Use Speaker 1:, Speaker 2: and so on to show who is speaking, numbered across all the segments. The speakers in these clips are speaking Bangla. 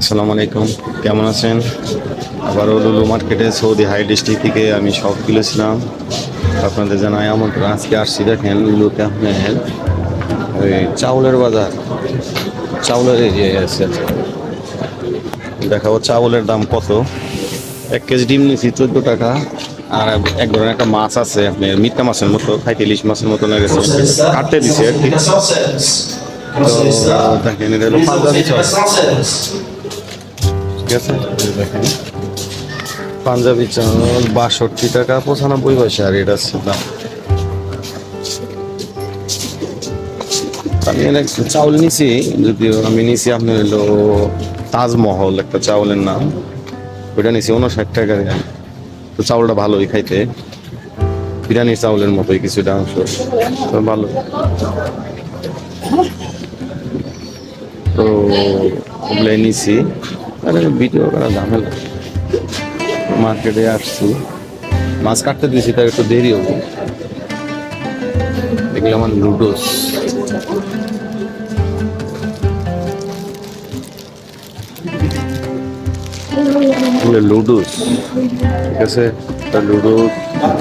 Speaker 1: আসসালামু আলাইকুম। কেমন আছেন? আবারও লুলু মার্কেটে সৌদি হাই ডিস্ট্রিক্ট থেকে আমি সব তুলেছিলাম আপনাদের জানাই আমন্ত্রণ। আজকে আসছি দেখেন লুলুতে আপনার ওই চাউলের বাজার। চাউলের এরিয়ায় আছে দেখাবো চাউলের দাম কত। এক কেজি ডিম নিয়েছি চোদ্দ টাকা। আর এক ধরনের একটা মাছ আছে আপনার মিথ্যা মাছের মতো, খাইতে ইলিশ মাছের মতো লেগেছে কাটতে দিছে আর কি। দেখেন, এটা হলো ঠিক আছে? দেখেন। পাঞ্জাবি চাল, বাষট্টি টাকা, পঁচানব্বই পয়সা আর এটা দাম। আমি এর চাউল নিছি, যদিও আমি নিছি আপনার হলো তাজমহল, একটা চাউলের নাম। ওইটা নিছি উনষাট টাকা। দিয়ে। তো চাউলটা ভালোই খাইতে। বিরিয়ানি চাউলের মতোই কিছুটা অংশ। তো ভালো। তো নিছি। আরে ভিডিও করা ঝামেলা। মার্কেটে আসছি। মাছ কাটতে দিয়েছি তার একটু দেরি হব। এগুলো আমার লুডোস। লুডোস। ঠিক আছে, একটা লুডোস পাঁচ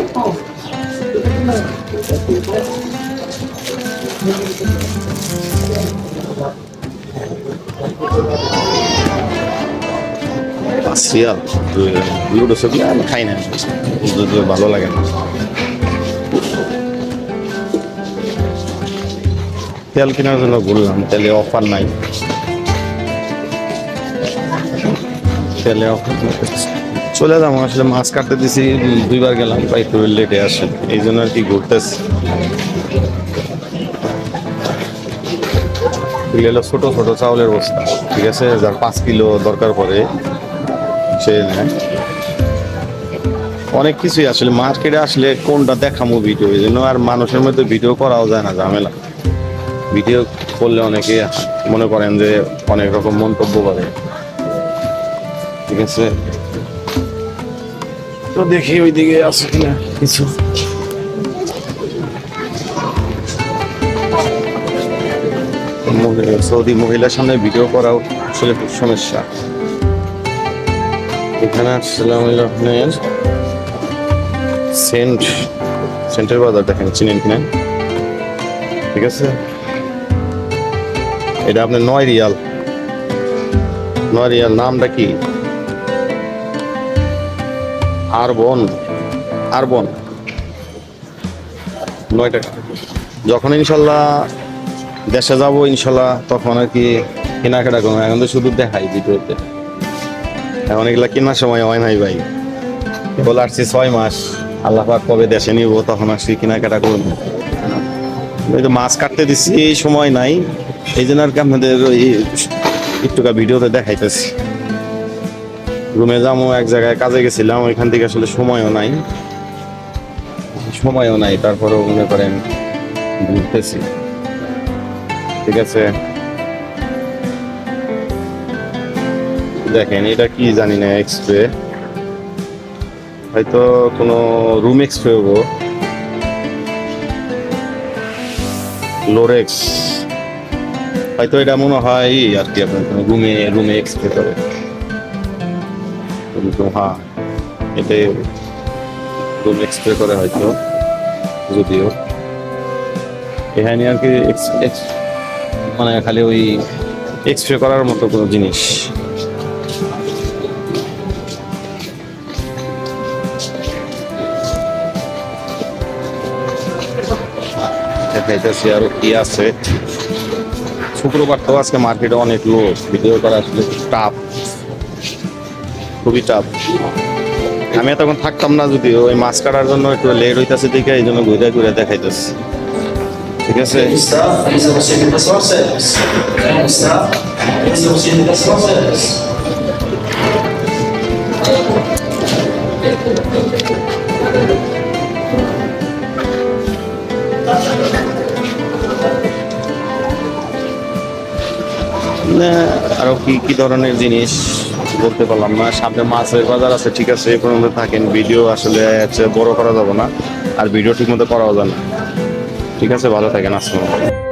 Speaker 1: রিয়াল লুডো ছবি আমি খাই না। ভালো লাগে না। তেল কেনার জন্য ঘুরলাম তেলে অফার নাই। তেলে অফার চলে যাব আসলে মাছ কাটতে দিছি দুইবার গেলাম তাই একটু লেটে আসে এই জন্য আর কি ঘুরতেছি। এগুলো ছোট ছোট চাউলের বস্তা ঠিক আছে? যার পাঁচ কিলো দরকার পড়ে। সে নেয় অনেক কিছুই আসলে মার্কেটে আসলে কোনটা দেখামো ভিডিও এই জন্য আর মানুষের মধ্যে ভিডিও করাও যায় না ঝামেলা। ভিডিও করলে অনেকে মনে করেন যে অনেক রকম মন্তব্য করে। ঠিক আছে? তো দেখি ওইদিকে আছে কিনা কিছু। সৌদি মহিলার সামনে ভিডিও করাও আসলে খুব সমস্যা। এখানে আসছিলাম হলো আপনার সেন্ট, সেন্টের বাজার দেখেন, চিনেন কিনা? ঠিক আছে? এটা আপনার নয় রিয়াল। নয় রিয়াল, নামটা কি? আরবন। আরবন। নয় টাকা। যখন ইনশাল্লাহ দেশে যাব, ইনশাল্লাহ তখন আর কি কেনাকাটা করব। এখন তো শুধু দেখাই ভিডিওতে। এখন এগুলা কেনার সময় হয় নাই ভাই। কেবল আসছি ছয় মাস। আল্লাহ পাক কবে দেশে নিব, তখন আসছি কেনাকাটা এই তো মাছ কাটতে দিচ্ছি এই সময় নাই। এই জন্য আর কি আপনাদের ওই একটুকা ভিডিওতে দেখাইতেছি। রুমে যাব এক জায়গায় কাজে গেছিলাম, ওইখান থেকে আসলে সময়ও নাই। সময়ও নাই, তারপরেও মনে করেন, ঘুরতেছি। ঠিক আছে? দেখেন, এটা কি জানি না এক্সপ্রে হয়তো কোনো রুম এক্সপ্রে হব। লোরেক্স হয়তো এটা মনে হয় আর কি আপনার রুমে রুমে এক্সপ্রে করে। হ্যাঁ এটাই রুম এক্সপ্রে করে হয়তো, যদিও। এখানে আর কি মানে খালি ওই এক্সপ্রে করার মতো কোনো জিনিস। দেখাইতেছি আরও কি আছে। শুক্রবার তো আজকে মার্কেটে অনেক লোক। ভিডিও করা আসলে টাফ খুবই টাফ আমি এতক্ষণ থাকতাম না যদি ওই মাছ কাটার জন্য একটু লেট হইতেছে দেখে এই জন্য ঘুরে ঘুরে দেখাইতেছি। ঠিক আছে?
Speaker 2: Está,
Speaker 1: আরও কি কি ধরনের জিনিস বলতে পারলাম না। সামনে মাছের বাজার আছে, ঠিক আছে, এই পর্যন্ত থাকেন। ভিডিও আসলে বড় করা যাবে না, আর ভিডিও ঠিক মতো করাও যাবে না। ঠিক আছে, ভালো থাকেন, আসসালাম